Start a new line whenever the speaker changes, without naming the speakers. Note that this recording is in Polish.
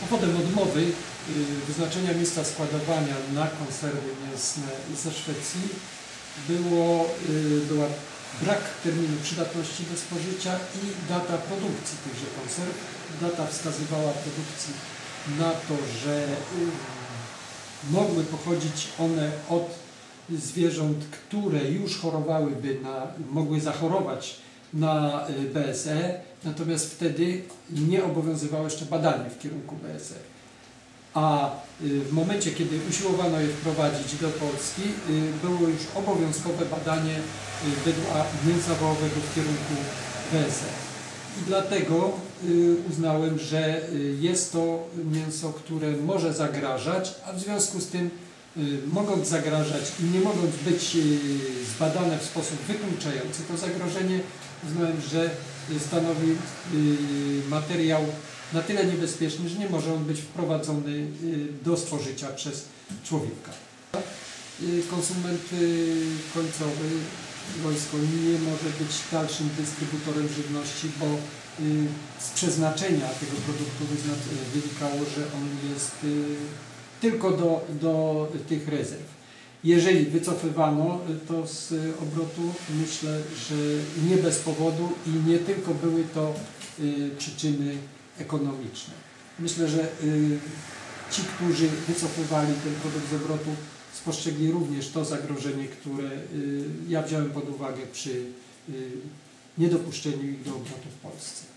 Powodem odmowy y, wyznaczenia miejsca składowania na konserwy mięsne ze Szwecji było, y, była brak terminu przydatności do spożycia i data produkcji tychże konserw. Data wskazywała produkcji na to, że y, mogły pochodzić one od zwierząt, które już chorowałyby na, mogły zachorować na y, BSE, natomiast wtedy nie obowiązywało jeszcze badanie w kierunku BSE. A y, w momencie, kiedy usiłowano je wprowadzić do Polski, y, było już obowiązkowe badanie bydła mięsa wołowego w kierunku BSE. I dlatego uznałem, że jest to mięso, które może zagrażać, a w związku z tym mogąc zagrażać i nie mogąc być zbadane w sposób wykluczający to zagrożenie, uznałem, że stanowi y, materiał na tyle niebezpieczny, że nie może on być wprowadzony y, do spożycia przez człowieka. Y, Konsument końcowy, wojsko nie może być dalszym dystrybutorem żywności, bo z przeznaczenia tego produktu wynikało, że on jest tylko do, do tych rezerw. Jeżeli wycofywano y, to z obrotu, myślę, że nie bez powodu i nie tylko były to y, przyczyny ekonomiczne. Myślę, że y, ci, którzy wycofywali ten produkt z obrotu, spostrzegli również to zagrożenie, które ja wziąłem pod uwagę przy niedopuszczeniu ich do obrotu w Polsce.